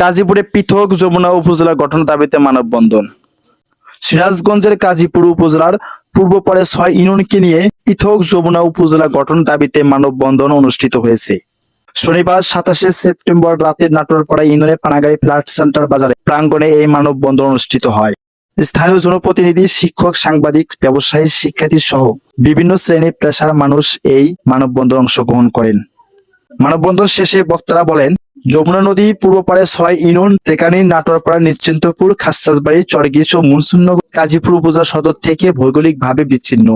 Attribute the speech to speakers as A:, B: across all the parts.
A: গাজীপুরে পৃথক যমুনা উপজেলা গঠন দাবিতে মানববন্ধন। সিরাজগঞ্জের গাজীপুর উপজেলার পূর্ব পারে ছয় ইউনিয়নকে নিয়ে পৃথক যমুনা উপজেলা গঠন দাবিতে মানববন্ধন অনুষ্ঠিত হয়েছে। শনিবার সাতাশে সেপ্টেম্বর রাতে নাটোরপাড়া ইউনিয়নের পানাগাড়ি ফ্ল্যাট সেন্টার বাজারে প্রাঙ্গণে এই মানববন্ধন অনুষ্ঠিত হয়। স্থানীয় জনপ্রতিনিধি, শিক্ষক, সাংবাদিক, ব্যবসায়ী, শিক্ষার্থী সহ বিভিন্ন শ্রেণি পেশার মানুষ এই মানববন্ধন অংশগ্রহণ করেন। মানববন্ধন শেষে বক্তারা বলেন যমুনা নদী পূর্ব পারে ছয় ইউনিয়ন তেকানি, নাটোরপাড়া, নিশ্চিন্তপুর খাসবাড়ি চরগিস ও মুনসুন্নগর গাজীপুর উপজেলা সদর থেকে ভৌগোলিকভাবে বিচ্ছিন্ন।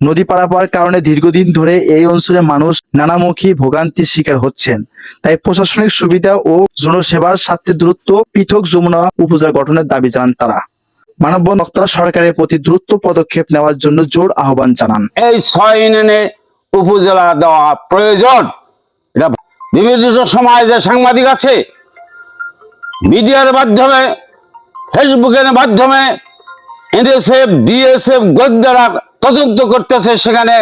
A: নদী পারাপার কারণে দীর্ঘদিন ধরে এই অঞ্চলের মানুষ নানামুখী ভোগান্তির শিকার হচ্ছেন। তাই প্রশাসনিক সুবিধা ও জনসেবার স্বার্থে দ্রুত পৃথক যমুনা উপজেলা গঠনের দাবি জানান তারা। মানববন্ধন বক্তারা সরকারের প্রতি দ্রুত পদক্ষেপ নেওয়ার জন্য জোর আহ্বান জানান।
B: এই ছয় ইউনিয়নে উপজেলা দেওয়া প্রয়োজন। এটা বিভিন্ন সময় যে সাংবাদিক আছে, মিডিয়ার মাধ্যমে, ফেসবুকের মাধ্যমে, এনএসএফ, ডিএসএফ গোদ্দারা তদন্ত করতেছে সেখানে।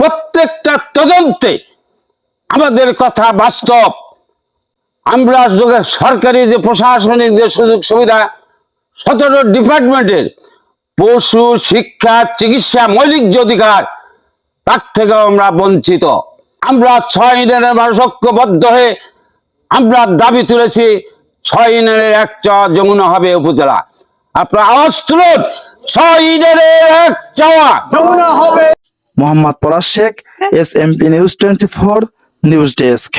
B: প্রত্যেকটা তদন্তে আমাদের কথা বাস্তব। আমরা সরকারি যে প্রশাসনিক যে সুযোগ সুবিধা, সতেরো ডিপার্টমেন্টের পশু, শিক্ষা, চিকিৎসা, মৌলিক যে অধিকার, তার থেকেও আমরা বঞ্চিত। আমরা ছয় ইউনিয়নের মানুষ ঐক্যবদ্ধ হয়ে আমরা দাবি তুলেছি, ছয় ইউনিয়নের এক চাওয়া যমুনা হবে উপজেলা। আপনার আওয়াজ তুলুন, ছয় ইউনিয়নের এক চাওয়া
C: যমুনা হবে।
A: Mohammad পরাশেখ Sheikh S MP news twenty four news desk